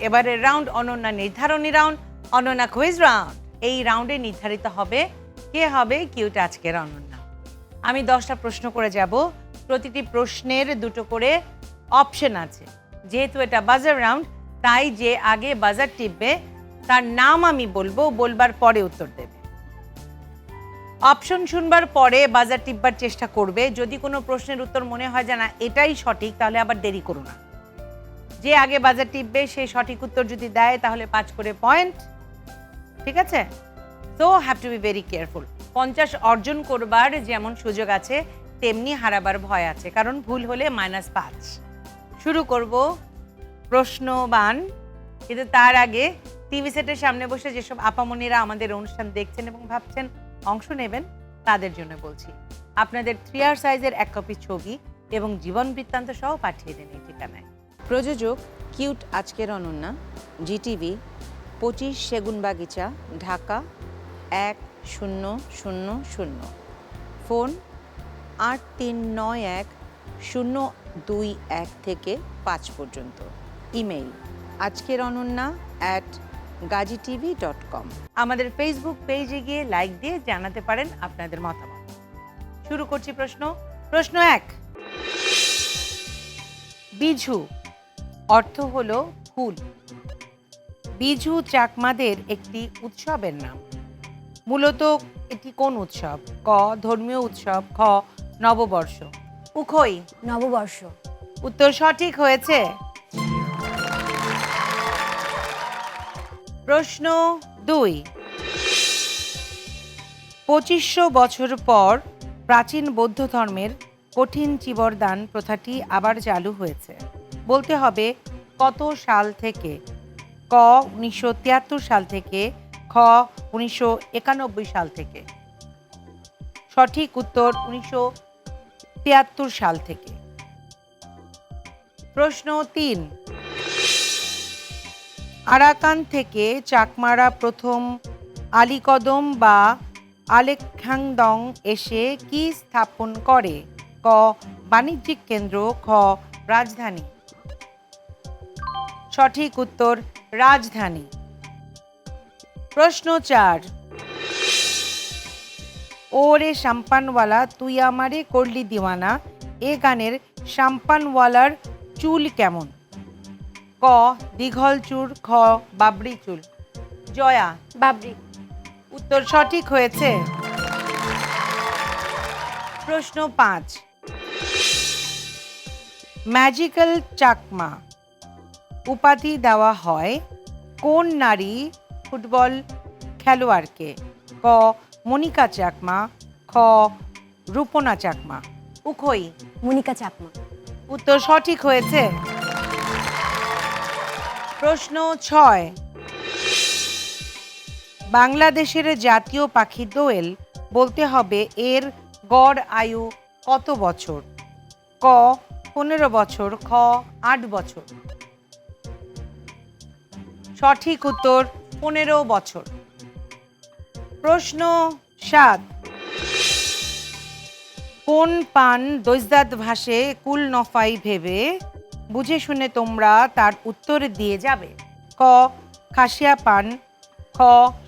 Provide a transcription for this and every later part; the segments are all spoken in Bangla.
এবারের রাউন্ড অনন্যা নির্ধারণী রাউন্ড অনন্যা কুইজ রাউন্ড এই রাউন্ডে নির্ধারিত হবে কে হবে কিউট আজকের অনন্যা। আমি দশটা প্রশ্ন করে যাব। প্রতিটি প্রশ্নের দুটো করে অপশন আছে। যেহেতু এটা বাজার রাউন্ড তাই যে আগে বাজার টিপবে, তার নাম আমি বলব, বলবার পরে উত্তর দেবে। অপশন শুনবার পরে বাজার টিপবার চেষ্টা করবে। যদি কোনো প্রশ্নের উত্তর মনে হয় যে না, এটাই সঠিক, তাহলে আবার দেরি করো না। যে আগে বাজার টিপবে, সে সঠিক উত্তর যদি দেয়, তাহলে পাঁচ করে পয়েন্ট। ঠিক আছে? So have to be very careful পঞ্চাশ অর্জন করবার যেমন সুযোগ আছে, তেমনি হারাবার ভয় আছে। কারণ ভুল হলে মাইনাস পাঁচ। শুরু করব প্রশ্নবান। কিন্তু তার আগে টিভি সেটের সামনে বসে যেসব আপামনিরা আমাদের অনুষ্ঠান দেখছেন এবং ভাবছেন অংশ নেবেন তাদের জন্য বলছি। আপনাদের থ্রি আর সাইজের এক কপি ছবি এবং জীবন বৃত্তান্ত সহ পাঠিয়ে দিন এই ঠিকানায়। প্রযোজক কিউট আজকের অনন্যা জিটিভি পঁচিশ সেগুন বাগিচা, ঢাকা, এক শূন্য শূন্য শূন্য। ফোন আট তিন নয় এক শূন্য দুই এক থেকে পাঁচ পর্যন্ত। ইমেইল আজকের Ananya at Gazi TV dot com আমাদের ফেসবুক পেজে গিয়ে লাইক দিয়ে জানাতে পারেন আপনাদের মতামত। শুরু করছি প্রশ্ন। প্রশ্ন এক বিঝু অর্থ হলো ফুল। বিঝু চাকমাদের একটি উৎসবের নাম। মূলত এটি কোন উৎসব? ক ধর্মীয় উৎসব খ নববর্ষ। উখই নববর্ষ। উত্তর সঠিক হয়েছে। প্রশ্ন দুই। পঁচিশশো বছর পর প্রাচীন বৌদ্ধ ধর্মের কঠিন চিবরদান প্রথাটি আবার চালু হয়েছে। বলতে হবে কত সাল থেকে? ক উনিশশো তিয়াত্তর সাল থেকে, খ উনিশশো একানব্বই সাল থেকে। সঠিক উত্তর উনিশশো তিয়াত্তর সাল থেকে। প্রশ্ন তিন। আরাকান থেকে চাকমারা প্রথম আলিকদম বা আলেখ্যাংদং এসে কি স্থাপন করে? ক. বাণিজ্যিক কেন্দ্র, খ. রাজধানী। সঠিক উত্তর, রাজধানী। প্রশ্ন চার। ওরে শাম্পানওয়ালা, তুই আমারে করলি দিওয়ানা। এ গানের শাম্পানওয়ালার চুল কেমন? ক দীঘল চুল খ বাবরি চুল। জয়া বাবরি। উত্তর সঠিক হয়েছে। প্রশ্ন পাঁচ। ম্যাজিক্যাল চাকমা উপাধি দেওয়া হয় কোন নারী ফুটবল খেলোয়াড়কে? ক মনিকা চাকমা খ রূপনা চাকমা। উখই। মনিকা চাকমা। উত্তর সঠিক হয়েছে। প্রশ্ন ছয়। বাংলাদেশের জাতীয় পাখি দোয়েল বলতে হবে এর গড় আয়ু কত বছর? ক, পনেরো বছর, খ, আট বছর। সঠিক উত্তর, পনেরো বছর। প্রশ্ন সাত। কোন পান দৈজদাত ভাসে কুল নফাই ভেবে বুঝে শুনে তোমরা তার উত্তর দিয়ে যাবে। ক খাসিয়া পান। খ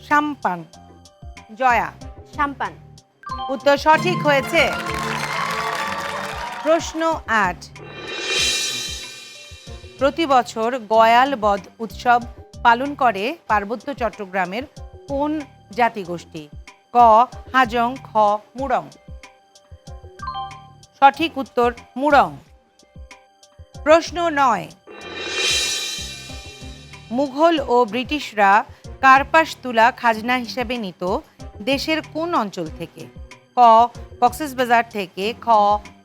সাম্পান। জয়া। সাম্পান। উত্তর সঠিক হয়েছে। প্রশ্ন আট। প্রতি বছর গয়াল বধ উৎসব পালন করে পার্বত্য চট্টগ্রামের কোন জাতিগোষ্ঠী? ক হাজং খ মুরং। সঠিক উত্তর মুরং। প্রশ্ন নয়। মুঘল ও ব্রিটিশরা কার্পাস তুলা খাজনা হিসেবে নিত দেশের কোন অঞ্চল থেকে? ক কক্সবাজার থেকে খ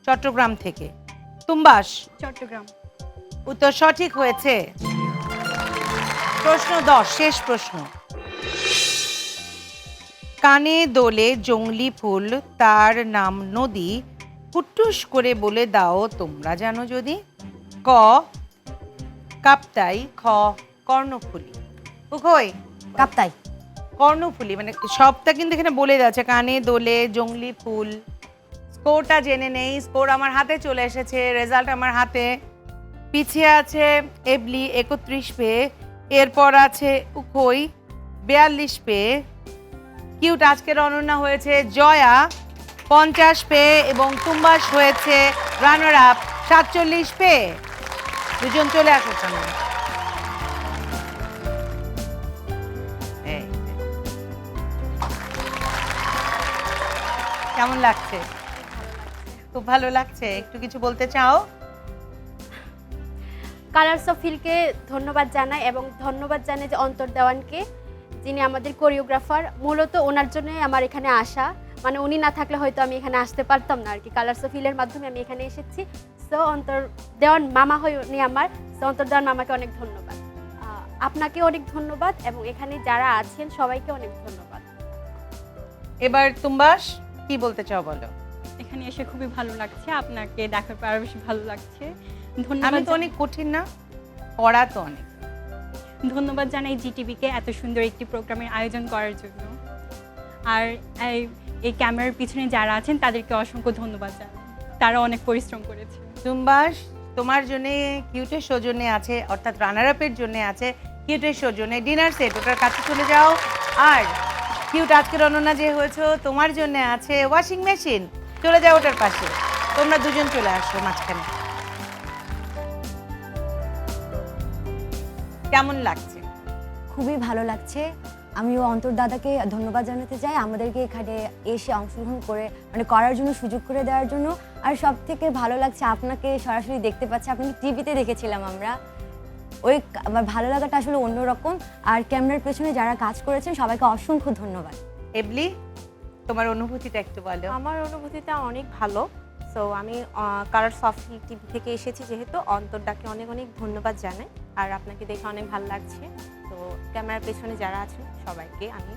চট্টগ্রাম থেকে। তুম্বাস। চট্টগ্রাম। উত্তর সঠিক হয়েছে। প্রশ্ন দশ শেষ প্রশ্ন। কানে দোলে জংলি ফুল তার নাম নদী। ফুটুস করে বলে দাও তোমরা জানো যদি। ক কাপ্তাই খ কর্ণফুলি। উভয়। কাপ্তাই। কর্ণফুলি মানে সবটা কিন্তু এখানে বলে যাচ্ছে কানে দোলে জংলি ফুল। স্কোরটা জেনে নেই স্কোর আমার হাতে চলে এসেছে রেজাল্ট আমার হাতে। পিছিয়ে আছে এবলি একত্রিশ পেয়ে এরপর আছে উখই বিয়াল্লিশ পেয়ে কিউট আজকের অনন্যা হয়েছে জয়া পঞ্চাশ পেয়ে এবং তুম্বাস হয়েছে রানার আপ সাতচল্লিশ পেয়ে দুজন চলে আসো সামনে। কেমন লাগছে? খুব ভালো লাগছে। একটু কিছু বলতে চাও? কালার্স অফ ফিলকে ধন্যবাদ জানাই এবং ধন্যবাদ জানাই যে অন্তর দেওয়ানকে, যিনি আমাদের কোরিওগ্রাফার মূলত ওনার জন্যই আমার এখানে আসা। মানে উনি না থাকলে হয়তো আমি এখানে আসতে পারতাম না আর কি। কালার্স অফ ফিলের মাধ্যমে আমি এখানে এসেছি। সো অন্তর দেওয়ান মামা হয়ে উনি আমার। সো অন্তর দেওয়ান মামাকে অনেক ধন্যবাদ। আপনাকে অনেক ধন্যবাদ এবং এখানে যারা আছেন সবাইকে অনেক ধন্যবাদ। এবার তুম্বাস কি বলতে চাও বলো? এখানে এসে খুবই ভালো লাগছে আপনাকে দেখার পর আরও বেশি ভালো লাগছে। ধন্যবাদ আমি তো অনেক কঠিন না পড়া তো অনেক। ধন্যবাদ জানাই জিটিভিকে এত সুন্দর একটি প্রোগ্রামের আয়োজন করার জন্য। আর এই- এই ক্যামেরার পিছনে যারা আছেন তাদেরকে অসংখ্য ধন্যবাদ জানাই। তারা অনেক পরিশ্রম করেছে। তুম্বাস তোমার জন্য কিউটের সৌজন্যে আছে অর্থাৎ রানার আপের জন্য আছে কিউটের সৌজন্যে ডিনার সেট ওটার কাছে চলে যাও। আর কিউট আজকের অনন্যা যে হয়েছে তোমার জন্য আছে ওয়াশিং মেশিন চলে যাও ওটার পাশে। তোমরা দুজন চলে আসো মাঝখানে। কেমন লাগছে? খুবই ভালো লাগছে। আমিও অন্তর দাদাকে ধন্যবাদ জানাতে চাই। আমাদেরকে এখানে এসে অংশগ্রহণ করে মানে করার জন্য সুযোগ করে দেওয়ার জন্য। আর সব থেকে ভালো লাগছে আপনাকে সরাসরি দেখতে পাচ্ছি আপনাকে টিভিতে দেখেছিলাম আমরা। ওই আমার ভালো লাগাটা আসলে অন্যরকম। আর ক্যামেরার পেছনে যারা কাজ করেছেন সবাইকে অসংখ্য ধন্যবাদ। এবলি তোমার অনুভূতিটা একটু বলো। আমার অনুভূতিটা অনেক ভালো। সো আমি কালার সফট টিভি থেকে এসেছি যেহেতু অন্তরদাকে অনেক অনেক ধন্যবাদ জানাই। আর আপনাকে দেখে অনেক ভালো লাগছে। তো ক্যামেরার পেছনে যারা আছেন সবাইকে আমি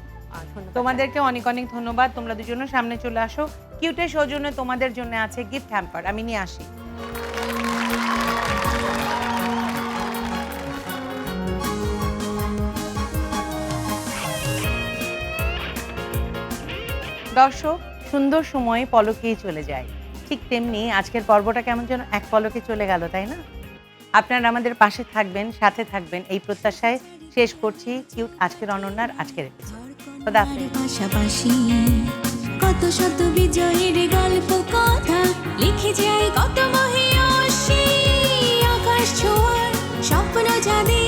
তোমাদেরকে অনেক অনেক ধন্যবাদ। তোমরা দুজনও সামনে চলে আসো। কিউটের সৌজন্যে তোমাদের জন্য আছে গিফট হ্যাম্পার আমি নিয়ে আসি। দর্শক, সুন্দর সময় পলকেই চলে যায়। ঠিক তেমনি আজকের পর্বটা কেমন যেন এক পলকে চলে গেল, তাই না? আপনারা আমাদের পাশে থাকবেন, সাথে থাকবেন। এই প্রত্যাশায় শেষ করছি কিউট আজকের অনন্যার আজকের episode। পাশাপাশি কত শত বিজয়ের গল্প কথা লিখে যায় কত মহিয়সী আকাশ ছোঁয়ার স্বপ্ন যাদের